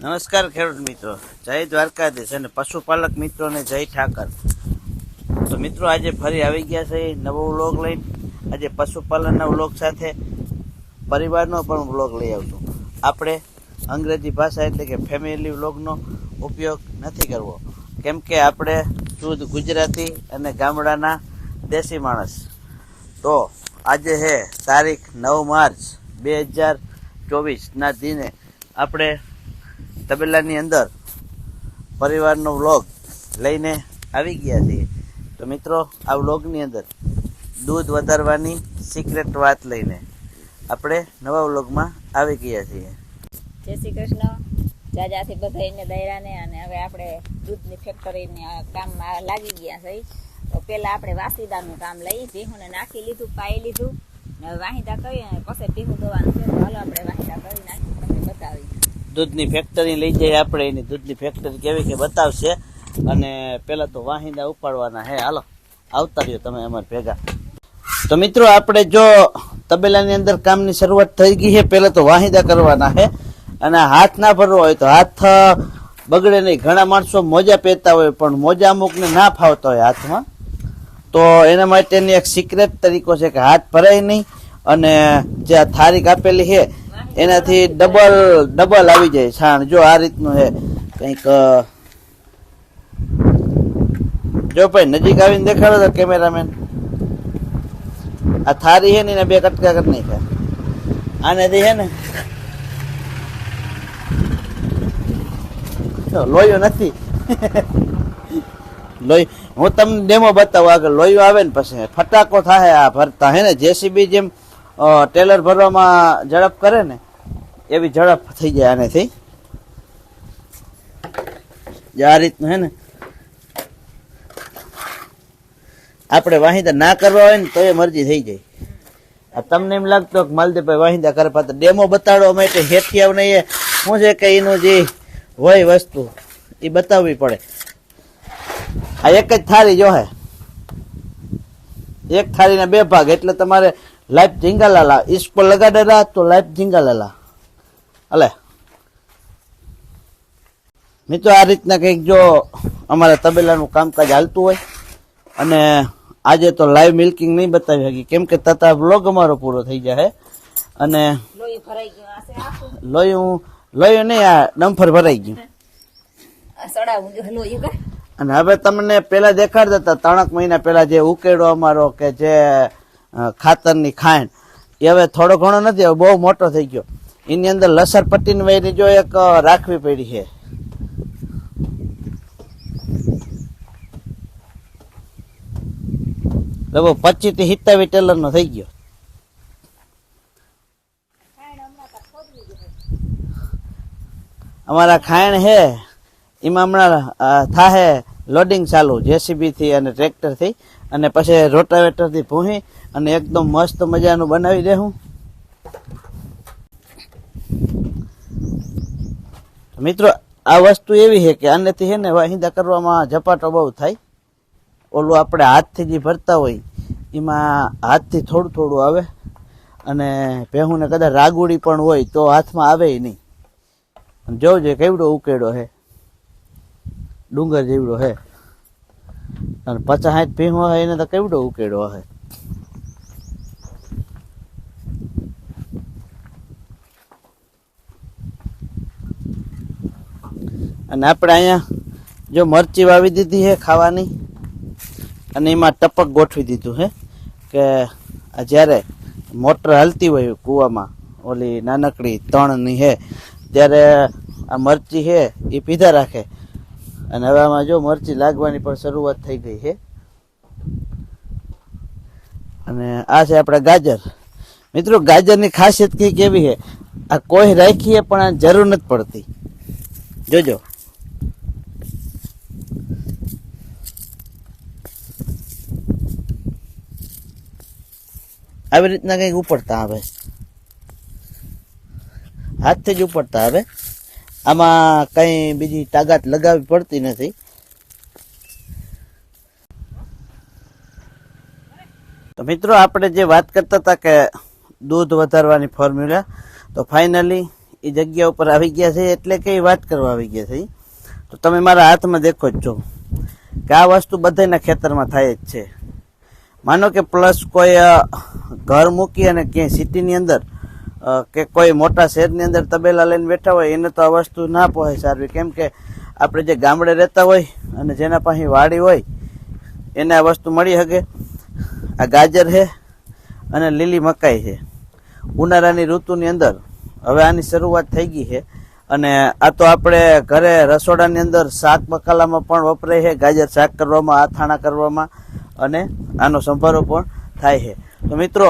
નમસ્કાર ખેડૂત મિત્રો. જય દ્વારકાધીશ અને પશુપાલક મિત્રોને જય ઠાકર. તો મિત્રો, આજે ફરી આવી ગયા છે નવો વ્લોગ લઈને. આજે પશુપાલનના વ્લોગ સાથે પરિવારનો પણ વ્લોગ લઈ આવશું આપણે અંગ્રેજી ભાષા એટલે કે ફેમિલી વ્લોગનો ઉપયોગ નથી કરવો. કેમ કે આપણે શુદ્ધ ગુજરાતી અને ગામડાના દેશી માણસ. તો આજે હે તારીખ નવ માર્ચ બે હજાર ચોવીસના દિને આપણે તબેલાની અંદર પરિવારનો વ્લોગ લઈને આવી ગયા છીએ. તો મિત્રો, આ વ્લોગની અંદર દૂધ વધારવાની સિક્રેટ વાત લઈને આપણે નવા વ્લોગમાં આવી ગયા છીએ. જય શ્રી કૃષ્ણ. જાજાથી બધાને દયરાને અને હવે આપણે દૂધની ફેક્ટરીને કામમાં લાગી ગયા છે. તો પહેલાં આપણે વાસીદાનું કામ લઈ, ભીહુંને નાખી લીધું, પાઈ લીધું. વાહિદા કરી અને પછી ભીહું દોવાનું છે તો હાલો આપણે વાહિદા કરી નાખી તમને બતાવી દૂધની ફેક્ટરી લઈ જઈએ આપણે, એની દૂધની ફેક્ટરી કેવી કે બતાવશે. અને પહેલાં તો વાહિંદા ઉપાડવાના હે. હાલો, આવતા રહ્યો તમે અમારે ભેગા. તો મિત્રો, આપણે જો તબેલાની અંદર કામની શરૂઆત થઈ ગઈ છે પહેલાં તો વાહિંદા કરવાના છે અને હાથ ના ભરવો હોય તો હાથ બગડે નહીં. ઘણા માણસો મોજા પહેરતા હોય, પણ મોજા અમુકને ના ફાવતા હોય હાથમાં. તો એના માટેની એક સિક્રેટ તરીકો છે કે હાથ ભરાય નહીં. અને જે આ થારીક આપેલી છે એનાથી ડબલ ડબલ આવી જાય છાણ. જો આ રીતનું છે, કંઈક જો ભાઈ નજીક આવીને દેખાડો તો કેમેરામેન આ થારી છે ને એને બે કટકા કરી નાખ્યા. આનેથી છે ને લોયો નથી. લોહી હું તમને ડેમો બતાવું, આગળ લોહી આવે ને પછી ફટાકો થાય આ ભરતા. હે ને, જેસીબી જેમ ટેલર ભરવામાં ઝડપ કરે ને, એવી ઝડપ થઈ જાય આનેથી. જે આ રીતનું હે ને. આપણે વાહિંદા ના કરવા હોય ને, તો એ મરજી થઈ જાય. આ તમને એમ લાગતો કે માલદીભાઈ વાહિંદા કરે તો ડેમો બતાડવા માટે હેઠી આવને એ શું છે કે એનું જે હોય વસ્તુ, એ બતાવવી પડે. આ એક જ થાળી જો હે. એક થાળીના બે ભાગ, એટલે તમારે લાઈફ ઝીંગાલાલા ઇસ્કો લગાડેલા તો લાઈફ ઝીંગાલાલા અલે. મિત્રો આ રીતના કંઈક જો અમારા તબેલાનું કામકાજ હાલતું હોય અને આજે તો લાઈવ મિલ્કિંગ નહીં બતાવી શકી કેમ કે તથા બ્લોગ અમારો પૂરો થઈ જાય અને લોહી લોહી નહીં આ ડમ્ફર ભરાઈ ગયું. અને હવે તમને પેલા દેખાડતા હતા ત્રણક મહિના પેલા જે ઉકેડો અમારો કે જે ખાતરની ખાંડ. એ હવે થોડો ઘણો નથી, હવે બહુ મોટો થઈ ગયો. એની અંદર લસર પટ્ટીની વયની જો એક રાખવી પડી છે. લગભગ પચીસથી સિત્તાવી ટેલર નો થઈ ગયો. અમારા ખાયણ હે એમાં હમણાં થાહે લોડિંગ ચાલુ, જેસીબી થી અને ટ્રેક્ટરથી. અને પછી રોટાવેટરથી ભૂહી અને એકદમ મસ્ત મજાનું બનાવી દેવું મિત્રો, આ વસ્તુ એવી છે કે આનેથી છે ને વાહિંદા કરવામાં ઝપાટો બહુ થાય. ઓલું આપણે હાથથી જે ભરતા હોય, એમાં હાથથી થોડું થોડું આવે. અને ભેહુંને કદાચ રાગુડી પણ હોય તો હાથમાં આવે નહીં. જોવું જોઈએ કેવડો ઉકેડો હે ડુંગર જેવડો હે અને પચાસ સાઠ ભીહો હોય એને તો કેવડો ઉકેડો હે અને આપણે અહીંયા જો મરચી વાવી દીધી છે ખાવાની, અને એમાં ટપક ગોઠવી દીધું છે કે જ્યારે મોટર હાલતી હોય કૂવામાં, ઓલી નાનકડી તણની છે ત્યારે આ મરચી છે એ પીધા રાખે. અને હવે આમાં જો મરચી લાગવાની પણ શરૂઆત થઈ ગઈ છે. અને આ છે આપણા ગાજર. મિત્રો, ગાજરની ખાસિયત કઈ કેવી છે? આ કોઈ રાખીએ પણ આ જરૂર નથી પડતી. જોજો. આવી રીતના કંઈક ઉપડતા આવે. હાથથી જ ઉપડતા આવે. આમાં કઈ બીજી તાકાત લગાવવી પડતી નથી. તો મિત્રો, આપણે જે વાત કરતા હતા કે દૂધ વધારવાની ફોર્મ્યુલા તો ફાઇનલી એ જગ્યા ઉપર આવી ગયા છે. એટલે કઈ વાત કરવા આવી ગયા છે. તો તમે મારા હાથમાં દેખો જ છો કે આ વસ્તુ બધાના ખેતરમાં થાય જ છે. માનો કે પ્લસ કોઈ ઘર મૂકી અને ક્યાંય સિટીની અંદર કે કોઈ મોટા શહેરની અંદર તબેલા લઈને બેઠા હોય, એને તો આ વસ્તુ ના પહોંચે સારવી. કેમ કે આપણે જે ગામડે રહેતા હોય અને જેના પાસે વાડી હોય, એને આ વસ્તુ મળી શકે આ ગાજર છે અને લીલી મકાઈ છે. ઉનાળાની ઋતુની અંદર હવે આની શરૂઆત થઈ ગઈ છે. અને આ તો આપણે ઘરે રસોડાની અંદર શાક મકાલામાં પણ વપરાય છે, ગાજર શાક કરવામાં, આથાણા કરવામાં અને આનો સંભારો પણ થાય છે. તો મિત્રો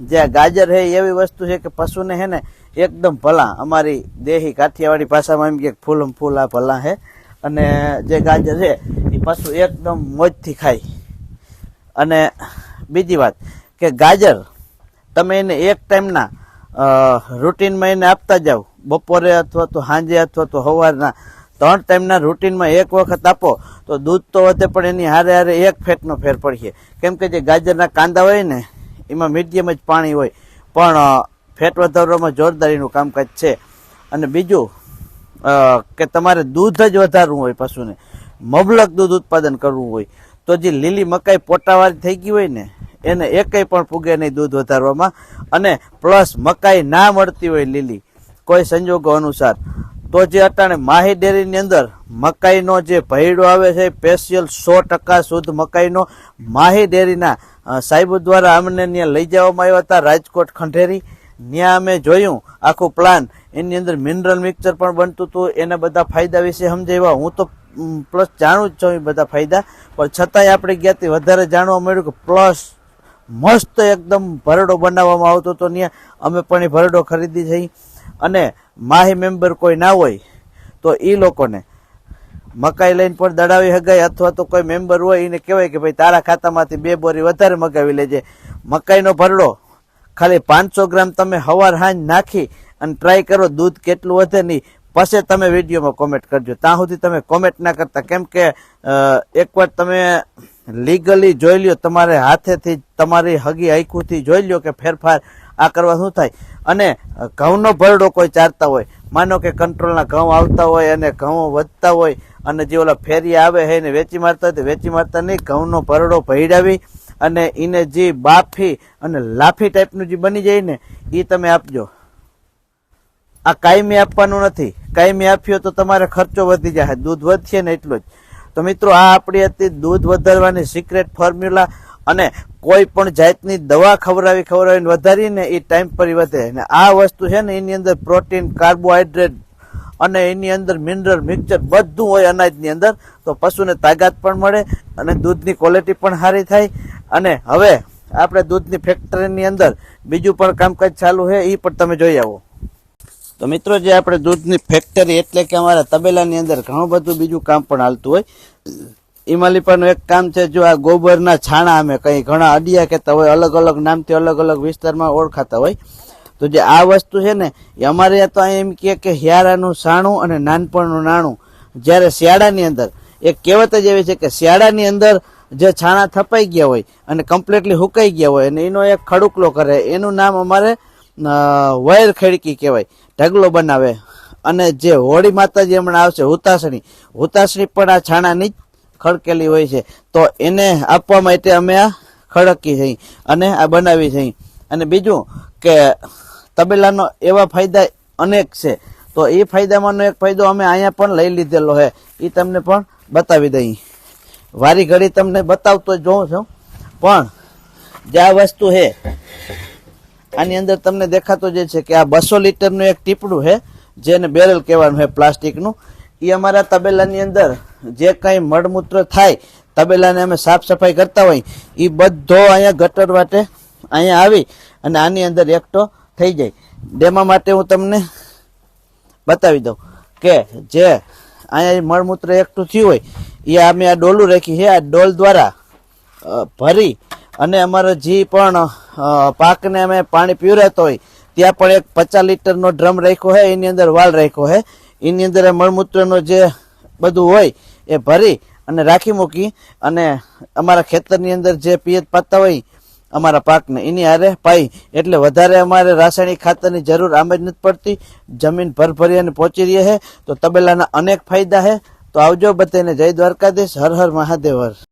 જે ગાજર છે એવી વસ્તુ છે કે પશુને હે ને એકદમ ભલા. અમારી દેહી કાઠિયાવાડી ભાષામાં એમ કે ફૂલમ ફૂલ આ ભલા છે અને જે ગાજર છે એ પશુ એકદમ મોજથી ખાય. અને બીજી વાત કે ગાજર, તમે એને એક ટાઈમના રૂટીનમાં એને આપતા જાઓ. બપોરે અથવા તો સાંજે અથવા તો સવારના ત્રણ ટાઈમના રૂટીનમાં એક વખત આપો, તો દૂધ તો વધે પણ એની હારે હારે એક ફેટનો ફેર પડીએ કેમ કે જે ગાજરના કાંદા હોય ને એમાં મીડિયમ જ પાણી હોય. પણ ફેટ વધારવામાં જોરદારીનું કામકાજ છે. અને બીજું કે તમારે દૂધ જ વધારવું હોય પશુને. મબલક દૂધ ઉત્પાદન કરવું હોય. તો જે લીલી મકાઈ પોટાવાળી થઈ ગઈ હોય ને, એને એકેય પણ પૂગે નહીં દૂધ વધારવામાં. અને પ્લસ મકાઈ ના મળતી હોય લીલી, કોઈ સંજોગો અનુસાર. તો જે અટાણે માહી ડેરીની અંદર મકાઈનો જે ભૈડો આવે છે સ્પેશિયલ સો ટકા શુદ્ધ મકાઈનો માહી ડેરીના સાહેબો દ્વારા અમને ત્યાં લઈ જવામાં આવ્યા હતા, રાજકોટ ખંડેરી ત્યાં અમે જોયું, આખું પ્લાન એની અંદર મિનરલ મિક્સર પણ બનતું હતું. એના બધા ફાયદા વિશે સમજાવ્યા હું તો પ્લસ જાણું જ છું એ બધા ફાયદા. પણ છતાંય આપણે ગયાથી વધારે જાણવા મળ્યું કે પ્લસ મસ્ત એકદમ ભરડો બનાવવામાં આવતો હતો ત્યાં. અમે પણ એ ભરડો ખરીદી છે. અને માહી મેમ્બર કોઈ ના હોય, તો એ લોકોને મકાઈ લઈને પણ દડાવી હગાય અથવા તો કોઈ મેમ્બર હોય એને કહેવાય કે ભાઈ તારા ખાતામાંથી બે બોરી વધારે મગાવી લેજે. મકાઈનો ભરડો, ખાલી પાંચસો ગ્રામ તમે હવાર હાંજ નાખી અને ટ્રાય કરો દૂધ કેટલું વધે નહીં. પછી તમે વિડીયોમાં કોમેન્ટ કરજો. ત્યાં સુધી તમે કોમેન્ટ ના કરતા. કેમ કે એકવાર તમે લીગલી જોઈ લ્યો, તમારે હાથેથી તમારી હગી આંખોથી જોઈ લ્યો કે ફેરફાર આ કરવા શું થાય? અને ઘઉંનો ભરડો કોઈ ચારતા હોય, માનો કે કંટ્રોલના ઘઉં આવતા હોય અને ઘઉં વધતા હોય, અને જે ઓલા ફેરી આવે હે એને વેચી મારતા હોય, તો વેચી મારતા નહીં, ઘઉંનો ભરડો ભયડાવી અને એને જે બાફી અને લાફી ટાઈપનું જે બની જાય ને એ તમે આપજો. આ કાયમી આપવાનું નથી. કાયમી આપ્યો તો તમારે ખર્ચો વધી જાય. દૂધ વધશે ને એટલું જ. તો મિત્રો, આ આપણી હતી દૂધ વધારવાની સિક્રેટ ફોર્મ્યુલા અને કોઈ પણ જાતની દવા ખવડાવી ખવડાવીને વધારીને એ ટાઈમ પર વધે. અને આ વસ્તુ છે ને એની અંદર પ્રોટીન કાર્બોહાઈડ્રેટ અને એની અંદર મિનરલ મિક્સચર બધું હોય અનાજની અંદર, તો પશુને તાકાત પણ મળે અને દૂધની ક્વોલિટી પણ સારી થાય. અને હવે આપણે દૂધની ફેક્ટરીની અંદર બીજું પણ કામકાજ ચાલુ છે એ પણ તમે જોઈ આવો. તો મિત્રો, જે આપણે દૂધની ફેક્ટરી એટલે કે અમારા તબેલાની અંદર ઘણું બધું બીજું કામ પણ હાલતું હોય. ઈમાલીપાનું એક કામ છે જો આ ગોબરના છાણા અમે કંઈ ઘણા અડિયા કહેતા હોય અલગ અલગ નામથી અલગ અલગ વિસ્તારમાં ઓળખાતા હોય તો જે આ વસ્તુ છે ને એ અમારે તો એમ કહે કે હિયારાનું સાણું અને નાનપણનું નાણું. જ્યારે શિયાળાની અંદર એક કહેવત જ એવી છે કે શિયાળાની અંદર જે છાણા થપાઈ ગયા હોય અને કમ્પ્લીટલી હુકાઈ ગયા હોય અને એનો એક ખડુકલો કરે એનું નામ અમારે અ, ખેડકી કહેવાય ઢગલો બનાવે. અને જે હોળી માતાજી હમણાં આવશે હુતાસણી હુતાસણી પણ આ છાણાની જ ખડકેલી હોય છે. તો એને આપવા માટે અમે આ ખડકી છે. અને આ બનાવી છે. અને બીજું કે તબેલાનો એવા ફાયદા અનેક છે. તો એ ફાયદામાંનો એક ફાયદો અમે અહીંયા પણ લઈ લીધેલો છે. એ તમને પણ બતાવી દઈ. વારી ઘડી તમને બતાવતો જોઉં છું. પણ જે આ વસ્તુ છે, આની અંદર તમને દેખાતો જે છે કે આ બસો લીટરનું એક ટીપડું છે, જેને બેરલ કહેવાનું છે, પ્લાસ્ટિકનું. એ અમારા તબેલાની અંદર જે કંઈ મળમૂત્ર થાય, તબેલાને અમે સાફ સફાઈ કરતા હોય એ બધો અહીંયા ગટર વાટે અહીંયા આવી અને આની અંદર એકઠો થઈ જાય. ડેમા માટે હું તમને બતાવી દઉં કે જે અહીંયા મળમૂત્ર એકઠું થયું હોય એ અમે આ ડોલું રાખી છે, આ ડોલ દ્વારા ભરી અને અમારો જે પણ પાકને અમે પાણી પીવરાતો હોય, ત્યાં પણ એક પચાસ લીટરનો ડ્રમ રાખ્યો છે, એની અંદર વાલ રાખ્યો છે. એની અંદર મળમૂત્રનો જે બધું હોય એ ભરી અને રાખી મૂકી અને અમારા ખેતરની અંદર જે પિયત પાતા હોય અમારા પાકને, એની હારે પાઈ. એટલે વધારે અમારે રાસાયણિક ખાતરની જરૂર આમ જ નથી પડતી. જમીન ભરભરી અને પહોંચી રહી છે. તો તબેલાના અનેક ફાયદા છે. તો આવજો બધાને જય દ્વારકાધીશ. હર હર મહાદેવ હર